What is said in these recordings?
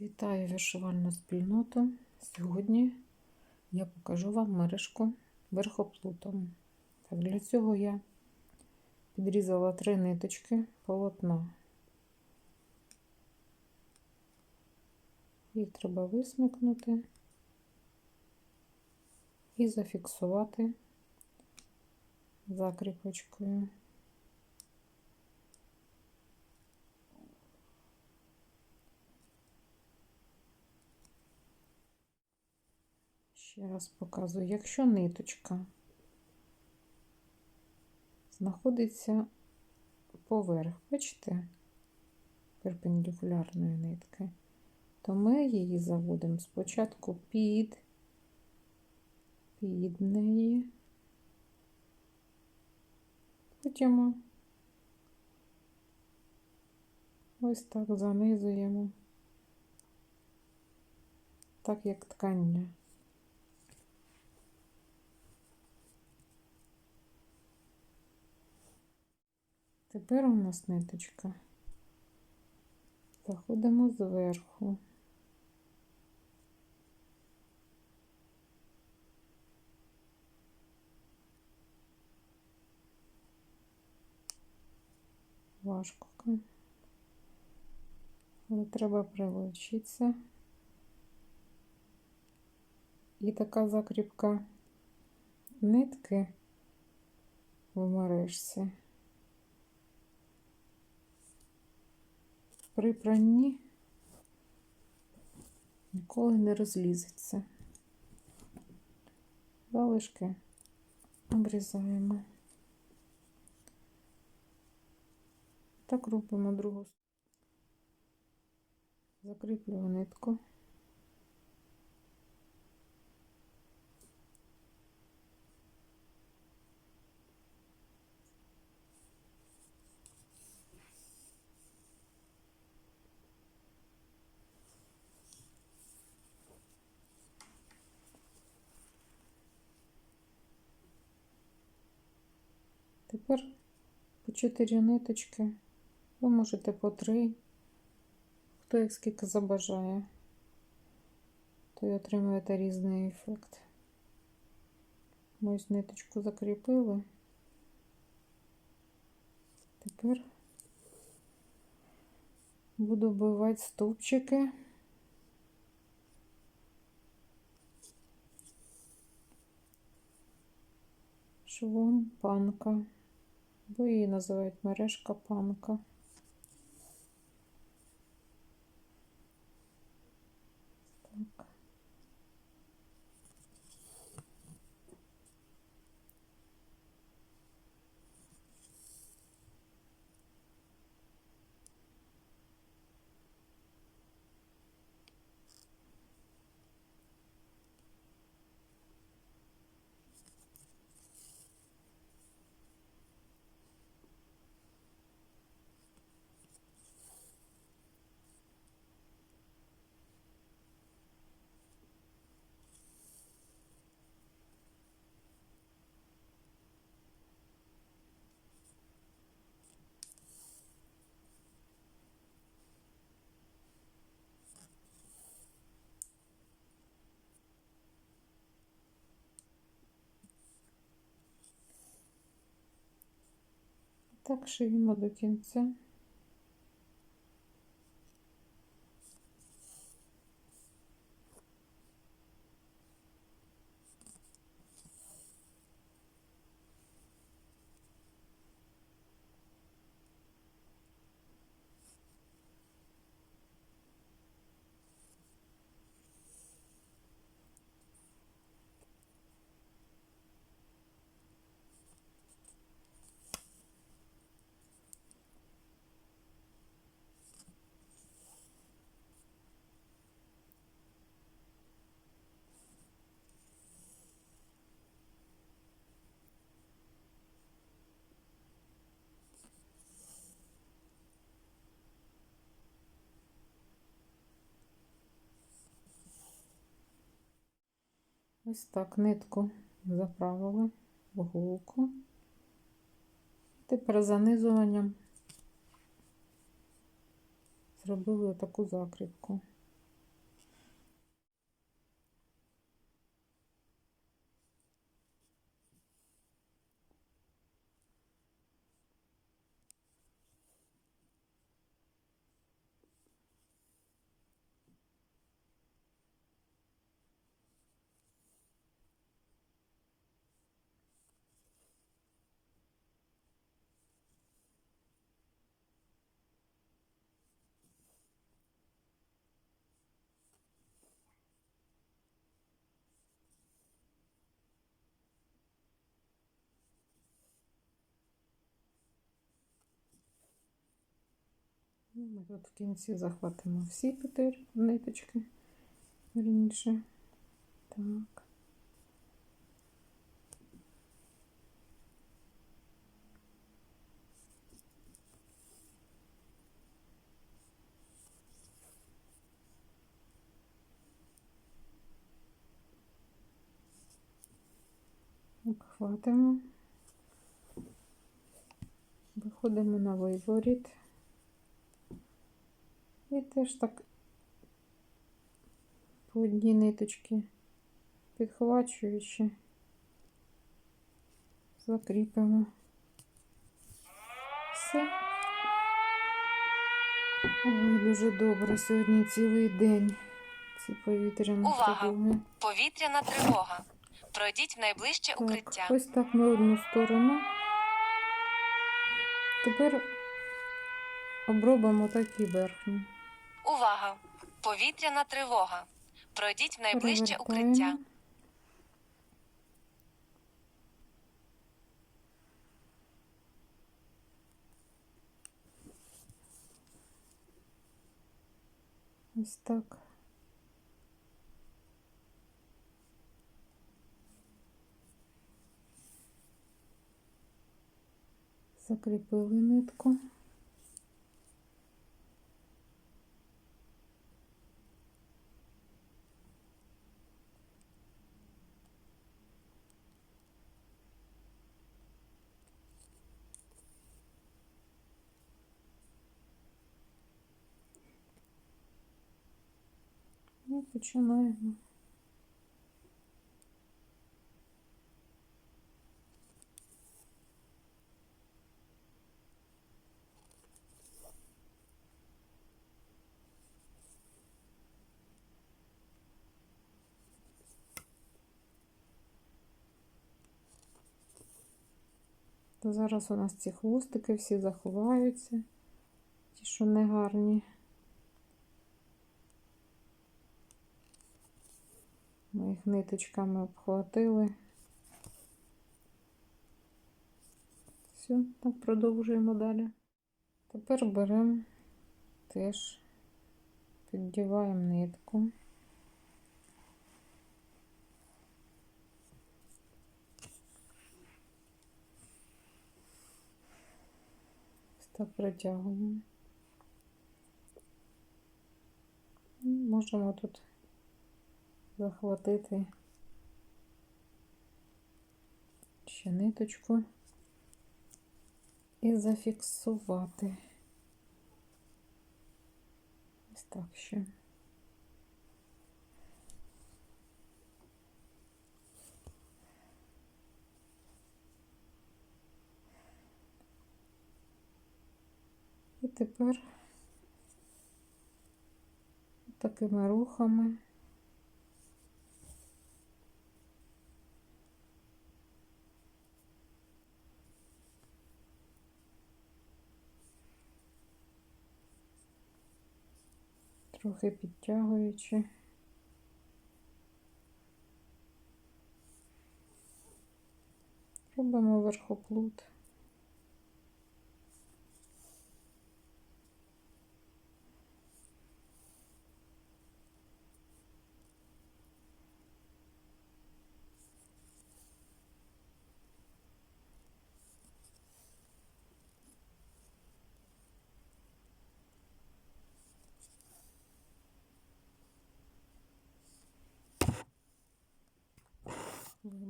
Вітаю вишивальну спільноту. Сьогодні я покажу вам мережку верхоплутом. Так, для цього я підрізала три ниточки полотна. Їх треба висмикнути і зафіксувати закріпочкою. Ще раз показую, якщо ниточка знаходиться поверх, бачите, перпендикулярної нитки, то ми її заводимо спочатку під, під неї, потім ось так занизуємо, так як ткання. Тепер у нас ниточка. Заходимо зверху. Важко. Але треба привчитися. І така закріпка нитки в мережці. При пранні ніколи не розлізеться. Залишки обрізаємо. Так робимо другу. Закріплюю нитку. Тепер по 4 ниточки, ви можете по 3, хто як скільки забажає, то й отримуєте різний ефект. Ми ось ниточку закріпили. Тепер буду вбивати стовпчики. Швом панка бо її називають мережка панка. tak szyjmy do końca. Ось так нитку заправили в голку. Тепер занизуванням зробили таку закріпку. Ми тут в кінці захватимо всі петель, ниточки. Вірніше. Так. Обхватимо. Виходимо на виворіт. І теж так по одній ниточці підхвачуючи, закріпимо. Все. Ой, дуже добре сьогодні цілий день. Ці повітряні Увага! Повітряна тривога. Пройдіть в найближче Так, укриття. ось так ми одну сторону. Тепер обробимо такі верхні. Увага! Повітряна тривога. Пройдіть в найближче укриття. Ось так. Закріпили нитку. Починаємо. Зараз у нас ці хвостики всі заховаються, ті, що не гарні. Їх ниточками обхватили. Все, так продовжуємо далі. Тепер беремо теж, піддіваємо нитку. Так притягуємо. Можемо тут захватити ще ниточку і зафіксувати. Ось так ще. І тепер такими рухами трохи підтягуючи. Робимо верхоплут.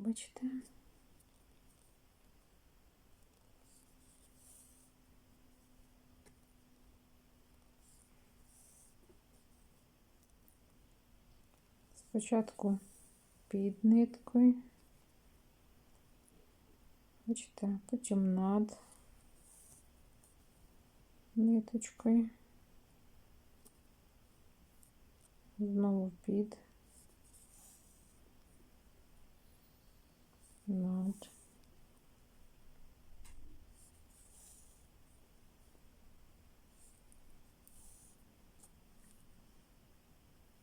Вибачте. Спочатку під ниткою. Бачите, потім над ниточкою. Знову під. Над.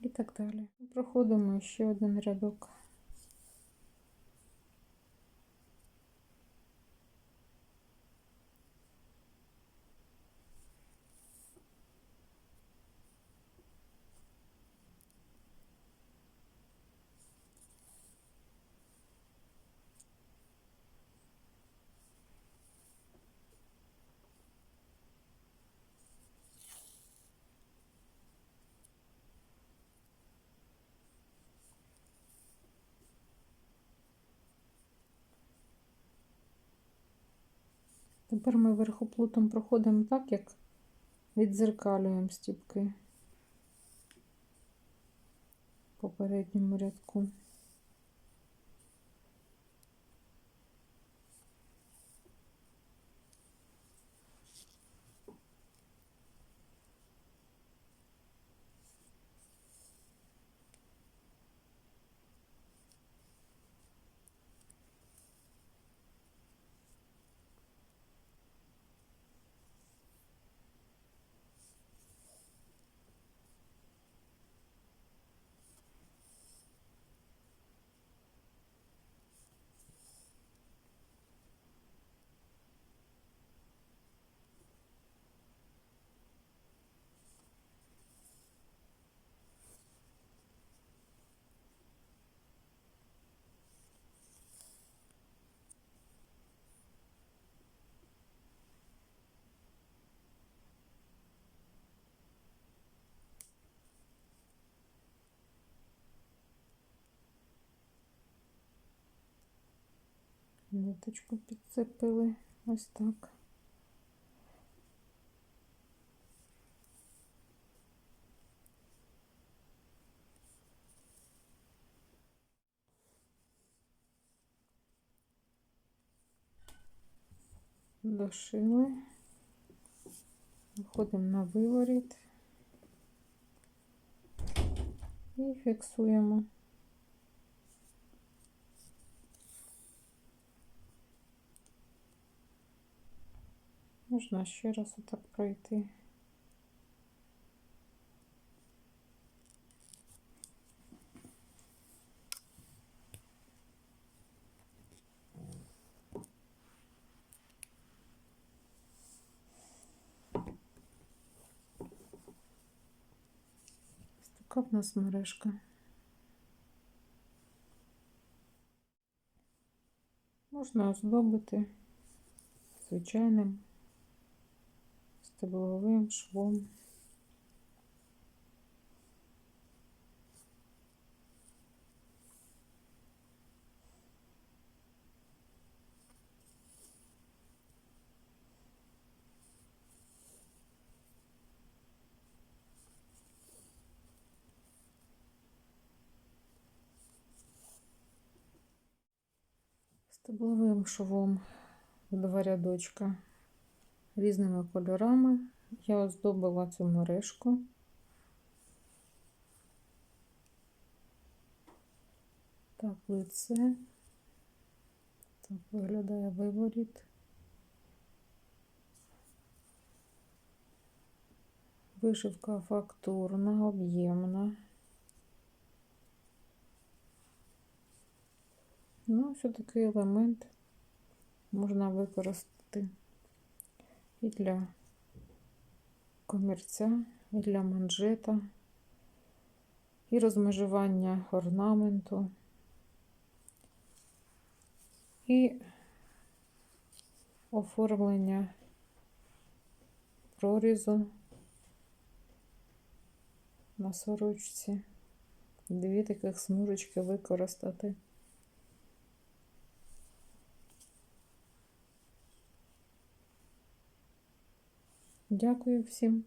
І так далі. Проходимо ще один рядок. Тепер ми верхоплутом проходимо так, як відзеркалюємо стіпки в попередньому рядку. Ниточку підцепили ось так. Дошили. Виходимо на виворіт і фіксуємо. Можна ще раз отак пройти. Така в нас мережка. Можна оздобити звичайним стебловим швом. Стебловим швом в два рядочка різними кольорами. Я оздобила цю мережку. Так, лице. Так виглядає виворіт. Вишивка фактурна, об'ємна. Ну, що такий елемент можна використати і для комірця, і для манжета, і розмежування орнаменту, і оформлення прорізу на сорочці. Дві таких смужечки використати. Дякую всім.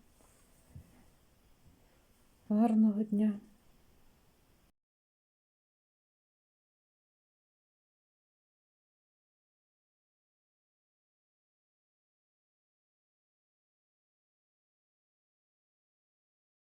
Гарного дня.